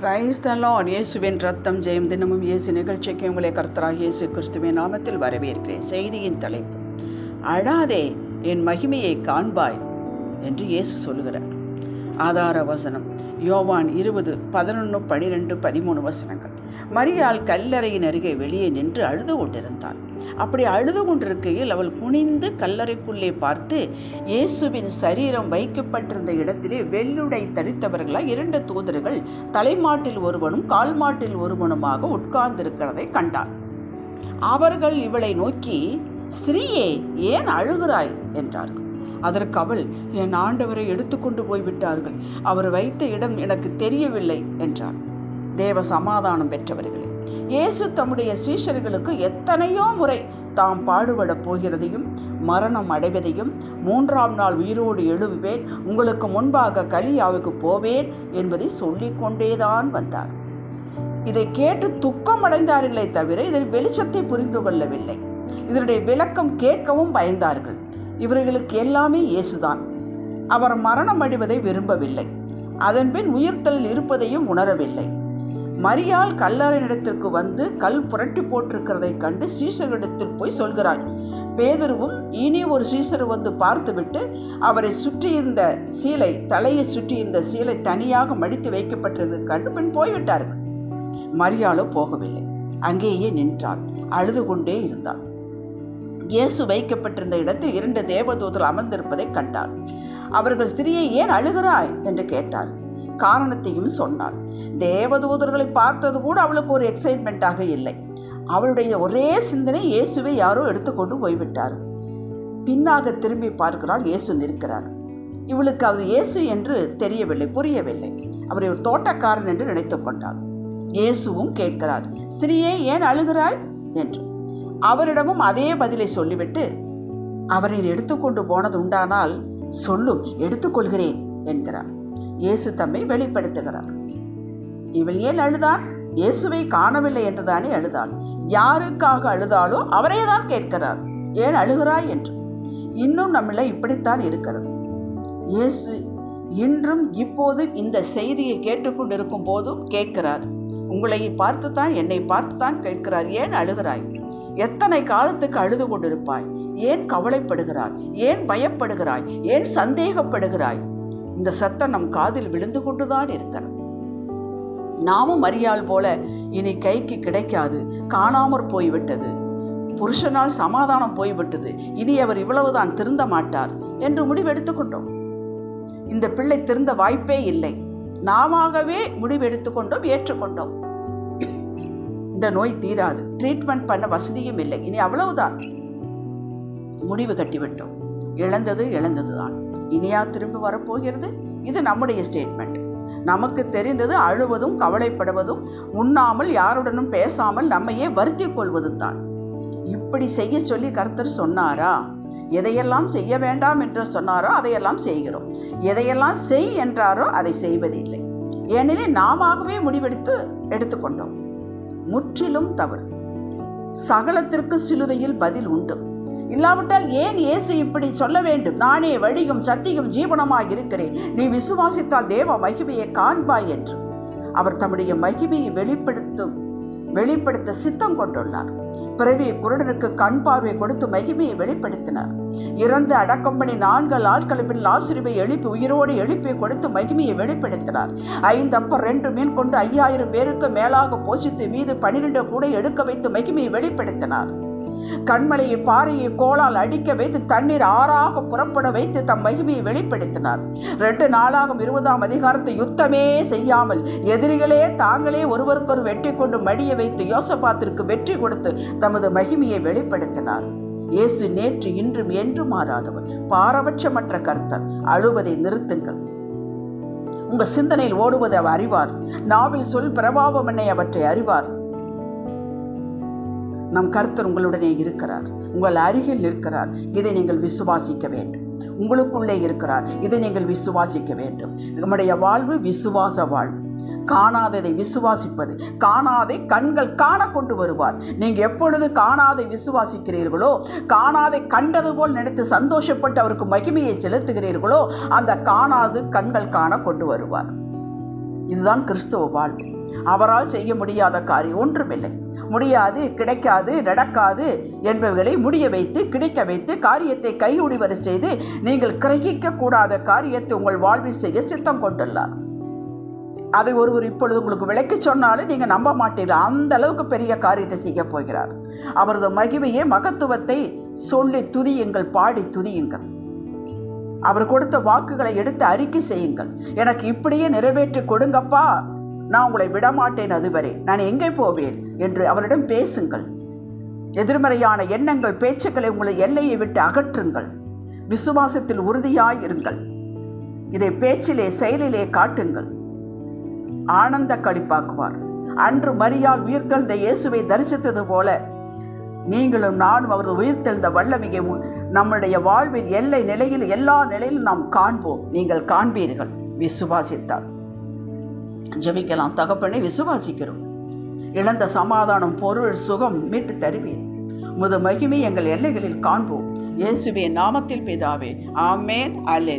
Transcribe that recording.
Praise the Lord இயேசுவின் ரத்தம் ஜெயம் தினமும் இயேசு நிகழ்ச்சிக்கு உங்களை கர்த்தராக இயேசு கிறிஸ்துவின் நாமத்தில் வரவேற்கிறேன். செய்தியின் தலைப்பு அழாதே என் மகிமையை காண்பாய் என்று இயேசு சொல்லுகிறார். ஆதார வசனம் யோவான் இருபது பதினொன்று பனிரெண்டு பதிமூணு வசனங்கள். மரியாள் கல்லறையின் அருகே வெளியே நின்று அழுது கொண்டிருந்தான். அப்படி அழுது கொண்டிருக்கையில் அவள் குனிந்து கல்லறைக்குள்ளே பார்த்து இயேசுவின் சரீரம் வைக்கப்பட்டிருந்த இடத்திலே வெள்ளுடை தரித்தவர்களாய் இரண்டு தூதர்கள் தலைமாட்டில் ஒருவனும் கால்மாட்டில் ஒருவனுமாக உட்கார்ந்திருக்கிறதை கண்டார். அவர்கள் இவளை நோக்கி ஸ்ரீயே ஏன் அழுகிறாய்? என்றார்கள். அதற்கு அவள் என் ஆண்டவரை எடுத்துக்கொண்டு போய்விட்டார்கள். அவர் வைத்த இடம் எனக்கு தெரியவில்லை என்றார் தேவ சமாதானம் பெற்றவர்களே இயேசு தம்முடைய சீஷர்களுக்கு எத்தனையோ முறை தாம் பாடுபடப் போகிறதையும் மரணம் அடைவதையும் மூன்றாம் நாள் உயிரோடு எழுவேன் உங்களுக்கு முன்பாக கலியாவுக்கு போவேன் என்பதை சொல்லிக்கொண்டேதான் வந்தார். இதை கேட்டு துக்கம் அடைந்தார்களே தவிர இதில் வெளிச்சத்தை புரிந்து கொள்ளவில்லை. இதனுடைய விளக்கம் கேட்கவும் பயந்தார்கள். இவர்களுக்கு எல்லாமே இயேசுதான். அவர் மரணம் அடைவதை விரும்பவில்லை. அதன்பின் உயிர்த்தலில் இருப்பதையும் உணரவில்லை. மரியாள் கல்லறையிடத்திற்கு வந்து கல் புரட்டி போட்டிருக்கிறதை கண்டு சீசரிடத்தில் போய் சொல்கிறாள். பேதருவும் இனி ஒரு சீசர் வந்து பார்த்துவிட்டு அவரை சுற்றியிருந்த சீலை தலையை சுற்றியிருந்த சீலை தனியாக மடித்து வைக்கப்பட்டிருந்தது கண்டு பின் போய்விட்டார்கள். மரியாளோ போகவில்லை. அங்கேயே நின்றாள். அழுது கொண்டே இருந்தாள். இயேசு வைக்கப்பட்டிருந்த இடத்தில் இரண்டு தேவதூதர் அமர்ந்திருப்பதை கண்டாள். அவர்கள் ஸ்திரியை ஏன் அழுகிறாய்? என்று கேட்டார். காரணத்தையும் சொன்னாள். தேவதூதர்களை பார்த்தது கூட அவளுக்கு ஒரு எக்ஸைட்மெண்ட்டாக இல்லை. அவளுடைய ஒரே சிந்தனை இயேசுவை யாரோ எடுத்துக்கொண்டு போய்விட்டார். பின்னாக திரும்பி பார்க்கிறாள் இயேசு நிற்கிறார். இவளுக்கு அவர் இயேசு என்று தெரியவில்லை புரியவில்லை. அவரை ஒரு தோட்டக்காரன் என்று நினைத்து கொண்டாள். இயேசுவும் கேட்கிறார் ஸ்திரீயே ஏன் அழுகிறாய்? என்று. அவரிடமும் அதே பதிலை சொல்லிவிட்டு அவரை எடுத்துக்கொண்டு போனது உண்டானால் சொல்லும் எடுத்துக்கொள்கிறேன் என்கிறார். இயேசு தம்மை வெளிப்படுத்துகிறார். இவள் ஏன் அழுதான் இயேசுவை காணவில்லை என்றுதானே அழுதாள். யாருக்காக அழுதாலோ அவரே தான் கேட்கிறார். ஏன் அழுகிறாய் என்று. இன்னும் நம்மள இப்படித்தான் இருக்கிறது. இயேசு இன்றும் இப்போது இந்த செய்தியை கேட்டுக்கொண்டிருக்கும் போதும் கேட்கிறார். உங்களை பார்த்துத்தான் என்னை பார்த்துத்தான் கேட்கிறார். ஏன் அழுகிறாய்? எத்தனை காலத்துக்கு அழுது கொண்டிருப்பாய்? ஏன் கவலைப்படுகிறாய்? ஏன் பயப்படுகிறாய்? ஏன் சந்தேகப்படுகிறாய்? இந்த சத்தம் நம் காதில் விழுந்து கொண்டுதான் இருக்கிறது. நாமும் அறியால் போல இனி கைக்கு கிடைக்காது காணாமற் போய்விட்டது. புருஷனால் சமாதானம் போய்விட்டது இனி அவர் இவ்வளவுதான் திருந்த மாட்டார் என்று முடிவெடுத்துக்கொண்டோம் இந்த பிள்ளை திருந்த வாய்ப்பே இல்லை நாமவே முடிவெடுத்துக்கொண்டோம் ஏற்றுக்கொண்டோம் இந்த நோய் தீராது ட்ரீட்மெண்ட் பண்ண வசதியும் இல்லை இனி அவ்வளவுதான். முடிவு கட்டிவிட்டோம். இழந்தது இழந்ததுதான். இனியா திரும்பி வரப்போகிறது? இது நம்முடைய ஸ்டேட்மெண்ட் நமக்கு தெரிந்தது அழுவதும் கவலைப்படுவதும் உண்ணாமல் யாருடனும் பேசாமல் நம்மையே வருத்தி கொள்வதும் தான். இப்படி செய்ய சொல்லி கர்த்தர் சொன்னாரா? எதையெல்லாம் செய்ய வேண்டாம் என்று சொன்னாரோ அதையெல்லாம் செய்கிறோம். எதையெல்லாம் செய் என்றாரோ அதை செய்வதில்லை. ஏனெனில் நாமவே முடிவெடுத்து எடுத்துக்கொண்டோம். முற்றிலும் தவறு. சகலத்திற்கு சிலுவையில் பதில் உண்டு. இல்லாவிட்டால் ஏன் இயேசு இப்படி சொல்ல வேண்டும்? நானே வழியும் சத்தியும் ஜீவனமாக இருக்கிறேன். நீ விசுவாசித்தால் தேவ மகிமையை காண்பாய் என்று. அவர் தம்முடைய மகிமையை வெளிப்படுத்தும் வெளிப்படுத்த சித்தம் கொண்டுள்ளார். பிறவி குருடனுக்கு கண் பார்வை கொடுத்து மகிமையை வெளிப்படுத்தினார். இறந்து அடக்கம் பண்ணி நான்கு ஆட்கள் பின் லாசுரிவை எழுப்பி உயிரோடு எழுப்பி கொடுத்து மகிமையை வெளிப்படுத்தினார். ஐந்து அப்ப ரெண்டு மீன் கொண்டு ஐயாயிரம் பேருக்கு மேலாக போஷித்து மீது பனிரெண்டு கூட எடுக்க வைத்து மகிமையை வெளிப்படுத்தினார். கண்மலையை பாறையை கோளால் அடிக்க வைத்து தண்ணீர் ஆறாக புறப்பட வைத்து தம் மகிமையை வெளிப்படுத்தினார். ரெண்டு நாளாகும் இருபதாம் அதிகாரத்தை யுத்தமே செய்யாமல் எதிரிகளே தாங்களே ஒருவருக்கொரு வெற்றி கொண்டு மடிய வைத்து யோசபாத்திற்கு வெற்றி கொடுத்து தமது மகிமையை வெளிப்படுத்தினார். இயேசு நேற்று இன்றும் என்றும் மாறாதவர். பாரபட்சமற்ற கர்த்தர். அழுவதை நிறுத்துங்கள். உங்கள் சிந்தனையில் ஓடுவதை அவர் அறிவார். நாவில் சொல் பிரபாவம் என்னை அவற்றை அறிவார். நம் கர்த்தர் உங்களுடனே இருக்கிறார். உங்கள் அருகில் இருக்கிறார் இதை நீங்கள் விசுவாசிக்க வேண்டும். உங்களுக்குள்ளே இருக்கிறார். இதை நீங்கள் விசுவாசிக்க வேண்டும். நம்முடைய வாழ்வு விசுவாச வாழ்வு. காணாததை விசுவாசிப்பது. காணாதை கண்கள் காண கொண்டு வருவார். நீங்க எப்பொழுது காணாதை விசுவாசிக்கிறீர்களோ காணாதை கண்டது போல் நினைத்து சந்தோஷப்பட்டு அவருக்கு மகிமையை செலுத்துகிறீர்களோ அந்த காணாது கண்கள் காண கொண்டு வருவார். இதுதான் கிறிஸ்துவ வாழ்வு அவரால் செய்ய முடியாத காரியம் ஒன்றுமில்லை. முடியாது கிடைக்காது நடக்காது என்பவைகளை முடிய வைத்து கிடைக்க வைத்து காரியத்தை கையுடிவர செய்து நீங்கள் கிரகிக்க கூடாத காரியத்தை உங்கள் வாழ்வில் செய்ய சித்தம் கொண்டுள்ளார். அதை ஒருவர் இப்பொழுது உங்களுக்கு விளக்கி சொன்னாலும் நீங்கள் நம்ப மாட்டீர்கள். அந்த அளவுக்கு பெரிய காரியத்தை செய்ய போகிறார். அவரது மகிமையே மகத்துவத்தை சொல்லி துதியுங்கள் பாடி துதியுங்கள். அவர் கொடுத்த வாக்குகளை எடுத்து அறிக்கை செய்யுங்கள். எனக்கு இப்படியே நிறைவேற்றி கொடுங்கப்பா. நான் உங்களை விடமாட்டேன் அதுவரை. நான் எங்கே போவேன்? என்று அவரிடம் பேசுங்கள். எதிர்மறையான எண்ணங்கள் பேச்சுக்களை உங்களை எல்லையை விட்டு அகற்றுங்கள். விசுவாசத்தில் உறுதியாய் இருங்கள். இதை பேச்சிலே செயலிலே காட்டுங்கள். ஆனந்த கழிப்பாக்குவார் அன்று மரியால் உயிர்த்தெழுந்த இயேசுவை தரிசித்தது போல நீங்களும் நானும் அவரது உயிர்த்தெழுந்த வல்லமையை நம்முடைய வாழ்வில் எல்லை நிலையில் எல்லா நிலையிலும் நாம் காண்போம். நீங்கள் காண்பீர்கள். விசுவாசித்தார் ஜெபிக்கலாம். தகப்பனை விசுவாசிக்கிறோம். இழந்த சமாதானம் பொருள் சுகம் மீட்டு தருவீர். முது மகிமை எங்கள் எல்லைகளில் காண்போம். இயேசுவே நாமத்தில் பிதாவே ஆமேன். அல்லே